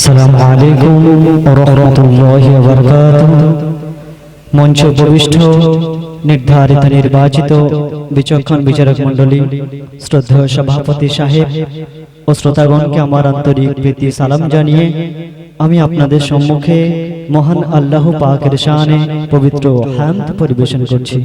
আসসালামু আলাইকুম রহমতুল্লাহ মঞ্চ উপবিষ্ট নির্ধারিত, নির্বাচিত, বিচক্ষণ বিচারক মণ্ডলী, শ্রদ্ধেয় সভাপতি সাহেব ও শ্রোতাগণকে আমার আন্তরিক প্রীতি সালাম জানিয়ে আমি আপনাদের সম্মুখে মহান আল্লাহ পাকের শানে পবিত্র পরিবেশন করছি।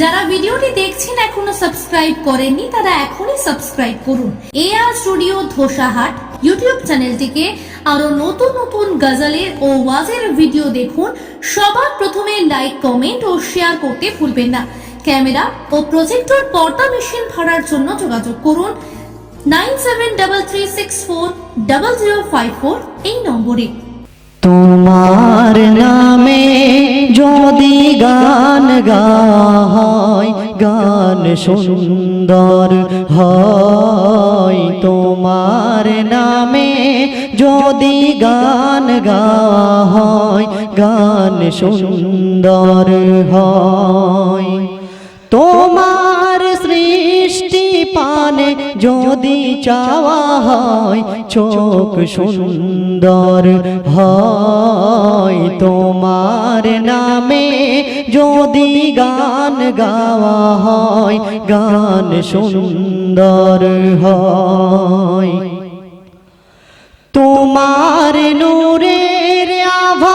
যারা ভিডিওটি দেখছেন এখনও সাবস্ক্রাইব করেননি, তারা এখনই সাবস্ক্রাইব করুন। এআর স্টুডিও ধোসাহাট ইউটিউব চ্যানেলটিকে আরও নতুন নতুন গজালের ও ওয়াজের ভিডিও দেখুন। সবার প্রথমে লাইক কমেন্ট ও শেয়ার করতে ভুলবেন না। ক্যামেরা ও প্রজেক্টর পর্দা মেশিন ভাড়ার জন্য যোগাযোগ করুন। Nine seven double three six four double zero five four এই নম্বরে। তোমার নামে যদি গান গায় গান সুন্দর হয়। তোমার নামে যদি গান গায় গান সুন্দর হয়। তোমার পানে যদি চাওয়া হয়, চোখ সুন্দর হয়। তোমার নামে যদি গান গাওয়া হয়, গান সুন্দর হয়। তোমার নূরের আভা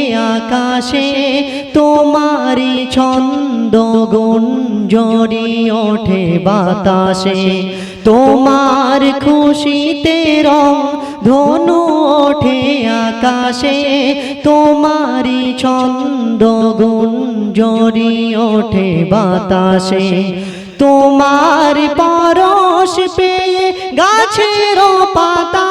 আকাশে তোমারি ছন্দ গুঞ্জরি ওঠে বাতাসে। তোমার খুশিতে রং ধনু ওঠে আকাশে। তোমারি ছন্দ গুঞ্জরি ওঠে বাতাসে। তোমার পরশ পেয়ে গাছের পাতা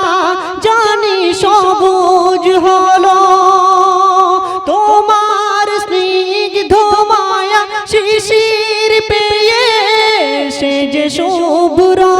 শুভ্র